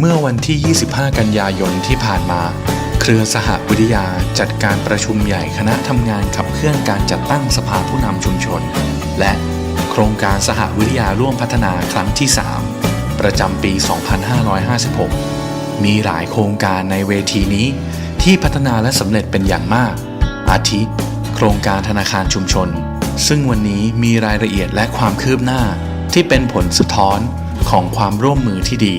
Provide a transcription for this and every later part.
เมื่อวันที่ 25 กันยายนที่ผ่านมา เครือสหวิทยาจัดการประชุมใหญ่คณะทำงานขับเคลื่อนการจัดตั้งสภาผู้นำชุมชน และโครงการสหวิทยาร่วมพัฒนาครั้งที่ 3 ประจำปี 2556 มีหลายโครงการในเวทีนี้ ที่พัฒนาและสำเร็จเป็นอย่างมาก อาทิ โครงการธนาคารชุมชน ซึ่งวันนี้มีรายละเอียดและความคืบหน้าที่เป็นผลสะท้อนของความร่วมมือที่ดี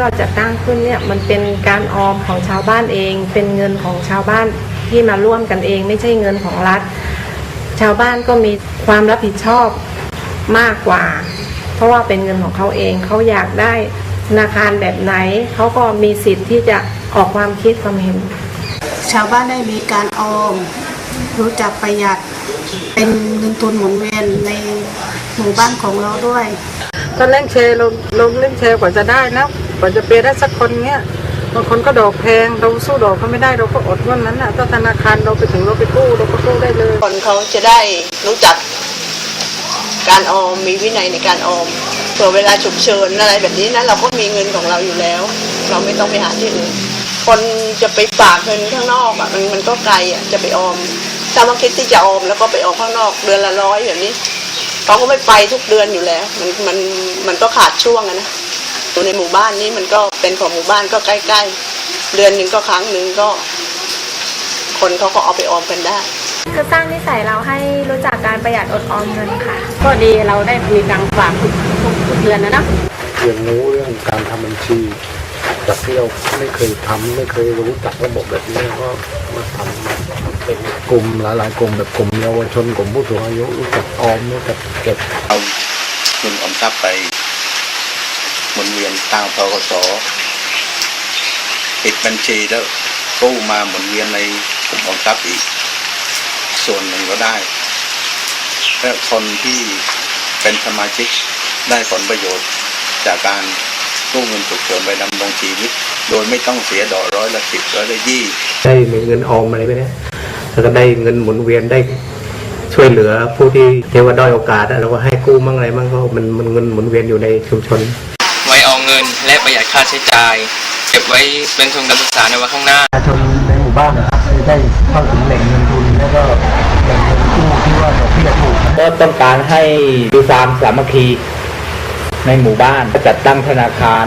เราจะตั้งขึ้นเนี่ยมันเป็นการออมของชาวบ้านเอง เป็นเงินของชาวบ้านที่มาร่วมกันเอง ไม่ใช่เงินของรัฐ ชาวบ้านก็มีความรับผิดชอบมากกว่า เพราะว่าเป็นเงินของเขาเองเขาอยากได้ธนาคารแบบไหนเขาก็มีสิทธิ์ที่จะออกความคิดความเห็น ชาวบ้านได้มีการออม รู้จักประหยัดเป็นเงินทุนหมุนเวียนในหมู่บ้านของเราด้วย ตอนเล่นแชร์เราเราเล่นแชร์กว่าจะได้นะ กว่าจะเปย์ได้สักคนเงี้ยบางคนก็ดอกแพงเราสู้ดอกเขาไม่ได้เราก็อดวันนั้นน่ะถ้าธนาคารเราไปถึงเราไปกู้เราก็กู้ได้เลยคนเขาจะได้รู้จักการออมมีวินัยในการออมเผื่อเวลาฉุกเฉินอะไรแบบนี้นะเราก็มีเงินของเราอยู่แล้ว เราไม่ต้องไปหาที่อื่นคนจะไปฝากเงินข้างนอกอะมันมันก็ไกลอะจะไปออมถ้ามาคิดที่จะออมแล้วก็ไปออมข้างนอกเดือนละร้อยแบบนี้เขาก็ไม่ไปทุกเดือนอยู่แล้ว มันมันมันก็ขาดช่วงอะนะ อยู่ในหมู่บ้านนี้มันก็เป็นของหมู่บ้านก็ใกล้ๆ เดือนหนึ่งก็ครั้งหนึ่งก็ คนเขาก็เอาไปออมกันได้ คือสร้างนิสัยเราให้รู้จักการประหยัดอดออมเงินค่ะ ก็ดีเราได้มีตังค์ฝากทุกทุกเดือนนะนะเรียนรู้เรื่องการทำบัญชีจากที่เราไม่เคยทำไม่เคยรู้จักระบบแบบนี้ก็มาทำมาทำเป็นกลุ่มหลายๆกลุ่มแบบกลุ่มเยาวชนกลุ่มผู้สูงอายุรู้จักออมรู้จักเก็บเอาเงินออมทรัพย์ไป หมุนเวียนทางทกสปิดบัญชีแล้วกู้มาหมุนเวียนในกลุ่มออมทรัพย์อีก ส่วนหนึ่งก็ได้และคนที่เป็นสมาชิกได้ผลประโยชน์จากการกู้เงินฉุกเฉินไปดำรงชีวิต โดยไม่ต้องเสียดอกร้อยละสิบร้อยละยี่ได้เงินออมอะไรไปเนี่ยแล้วก็ได้เงินหมุนเวียนได้ช่วยเหลือผู้ที่เรียกว่าด้อยโอกาสอะเราก็ให้กู้มั่งอะไรมั่งก็มันมันเงินหมุนเวียนอยู่ในชุมชน งิน และประหยัดค่าใช้จ่าย เก็บไว้เป็นทุนการศึกษาในวันข้างหน้าประชาชนในหมู่บ้านนะครับได้เข้าถึงแหล่งเงินทุนแล้วก็แหล่งเงินกู้ที่ว่าดอกเบี้ยถูกก็ต้องการให้ดูความสามัคคีในหมู่บ้านจัดตั้งธนาคาร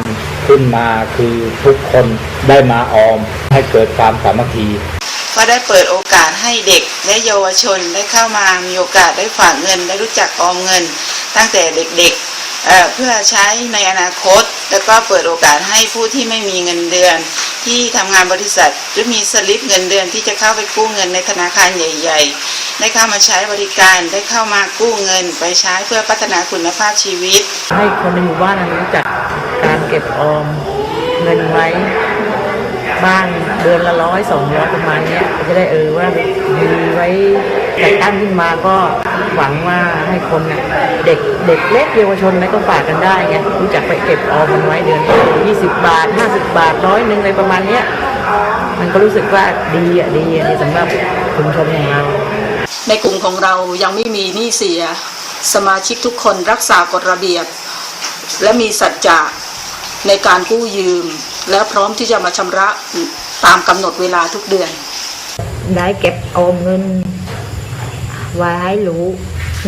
ขึ้นมาคือทุกคนได้มาออมให้เกิดความสามัคคีก็ได้เปิดโอกาสให้เด็กและเยาวชนได้เข้ามามีโอกาสได้ฝากเงิน ได้รู้จักออมเงิน ตั้งแต่เด็กๆ เพื่อใช้ในอนาคต แล้วก็เปิดโอกาสให้ผู้ที่ไม่มีเงินเดือน ที่ทำงานบริษัท หรือมีสลิปเงินเดือนที่จะเข้าไปกู้เงินในธนาคารใหญ่ ๆ ได้เข้ามาใช้บริการได้เข้ามากู้เงิน ไปใช้เพื่อพัฒนาคุณภาพชีวิต ให้คนในหมู่บ้านรู้จักการเก็บออมเงินไว้บ้างเดือนละร้อยสองร้อยประมาณนี้จะได้เออว่ามีไว้ จัดตั้งขึ้นมาก็หวังว่าให้คนน่ะเด็กเด็กเล็กเยาวชนอะไรก็ฝากกันได้ไงรู้จักไปเก็บออมมันไว้เดือนยี่สิบบาทห้าสิบบาทร้อยหนึ่งอะไรประมาณเนี้ยมันก็รู้สึกว่าดีอะดีอะดีสำหรับชุมชนของเรา ในกลุ่มของเรายังไม่มีหนี้เสีย สมาชิกทุกคนรักษากฎระเบียบ และมีสัจจะในการกู้ยืม และพร้อมที่จะมาชำระตามกำหนดเวลาทุกเดือน ได้เก็บออมเงิน ไว้ให้รู้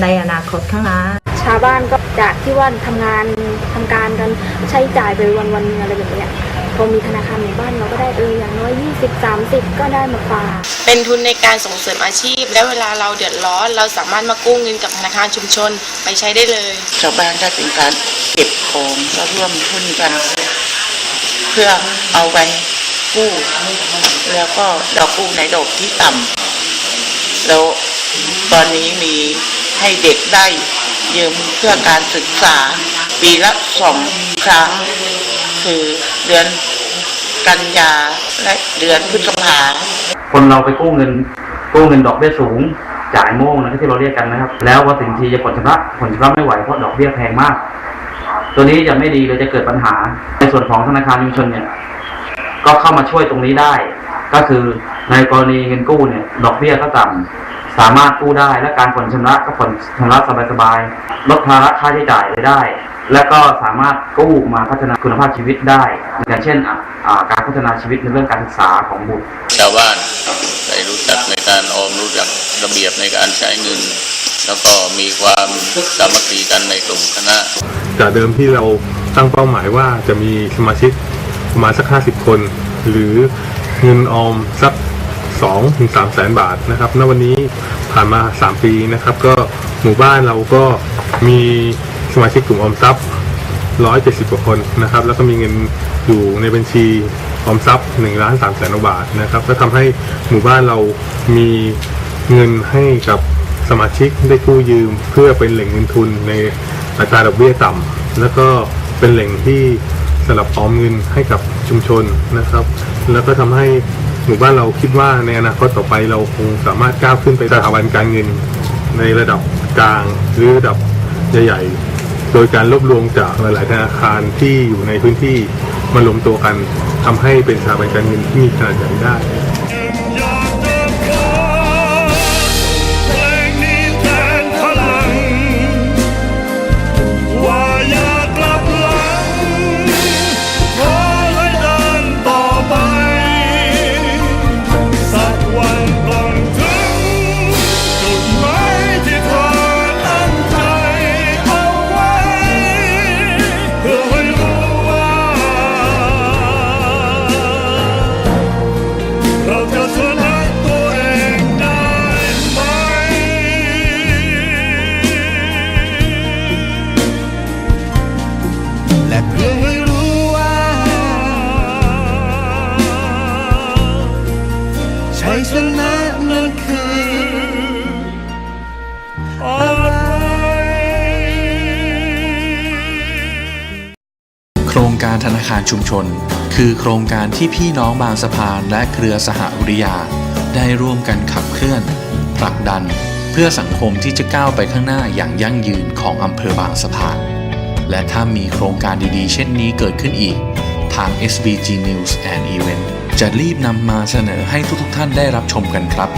ในอนาคตข้างหน้า ชาวบ้านก็จากที่ว่าทำงานทำการกันใช้จ่ายไปวันวันๆหนึ่งอะไรแบบเนี้ยพอมีธนาคารหมู่บ้านเราก็ได้เอออย่างน้อย 20 30 ก็ได้มาฝาก เป็นทุนในการส่งเสริมอาชีพ และเวลาเราเดือดร้อน เราสามารถมากู้เงินกับธนาคารชุมชนไปใช้ได้เลย ชาวบ้านถ้าเป็นการเก็บของก็ร่วมทุนกัน เพื่อเอาไปกู้ แล้วก็ดอกกู้ในดอกที่ต่ำแล้ว ตอนนี้มีให้เด็กได้ยืมเพื่อการศึกษาปีละสองครั้ง คือเดือนกันยาและเดือนพฤษภาคนเราไปกู้เงินกู้เงินดอกเบี้ยสูงจ่ายโม่งนะที่เราเรียกกันนะครับ แล้วพอถึงทีจะผ่อนชำระผ่อนชำระไม่ไหวเพราะดอกเบี้ยแพงมาก ตัวนี้จะไม่ดีเลยจะเกิดปัญหา ในส่วนของธนาคารชุมชนเนี่ย ก็เข้ามาช่วยตรงนี้ได้ ก็คือในกรณีเงินกู้เนี่ยดอกเบี้ยก็ต่ำสามารถกู้ได้และการผ่อนชำระก็ผ่อนชำระสบายๆลดภาระค่าใช้จ่ายไปได้ และก็สามารถกู้มาพัฒนาคุณภาพชีวิตได้ อย่างเช่นอะอ่าการพัฒนาชีวิตในเรื่องการศึกษาของบุตรชาวบ้านได้รู้จักในการออมรู้จักระเบียบในการใช้เงิน แล้วก็มีความสามัคคีกันในกลุ่มคณะจากเดิมที่เราตั้งเป้าหมายว่าจะมีสมาชิกประมาณสัก 50 คน หรือ เงินออมสัก2ถึง3แสนบาทนะครับณวันนี้ผ่านมา3ปีนะครับ ก็หมู่บ้านเราก็มีสมาชิกกลุ่มออมทรัพย์170กว่าคนนะครับ แล้วก็มีเงินอยู่ในบัญชีออมทรัพย์1ล้าน3แสนบาทนะครับ ก็ทำให้หมู่บ้านเรามีเงินให้กับสมาชิกได้กู้ยืม เพื่อเป็นแหล่งเงินทุนในอัตราดอกเบี้ยต่ำแล้วก็เป็นแหล่งที่สำหรับออมเงินให้กับชุมชนนะครับ แล้วก็ทำให้หมู่บ้านเราคิดว่าในอนาคตต่อไปเราคงสามารถก้าวขึ้นไปสถาบันการเงินในระดับกลางหรือระดับใหญ่ๆ โดยการรวบรวมจากหลาย ๆ ธนาคารที่อยู่ในพื้นที่มารวมตัวกันทำให้เป็นสถาบันการเงินที่มีขนาดใหญ่ได้ และเพื่อให้รู้ว่า ชัยชนะนั้นคืออะไรโครงการธนาคารชุมชน คือโครงการที่พี่น้องบางสะพานและเครือสหวิริยา ได้ร่วมกันขับเคลื่อน ผลักดัน เพื่อสังคมที่จะก้าวไปข้างหน้าอย่างยั่งยืนของอำเภอบางสะพาน และถ้ามีโครงการดีๆ เช่นนี้เกิดขึ้นอีก ทาง SBG News and Event จะรีบนำมาเสนอให้ทุกๆท่านได้รับชมกันครับ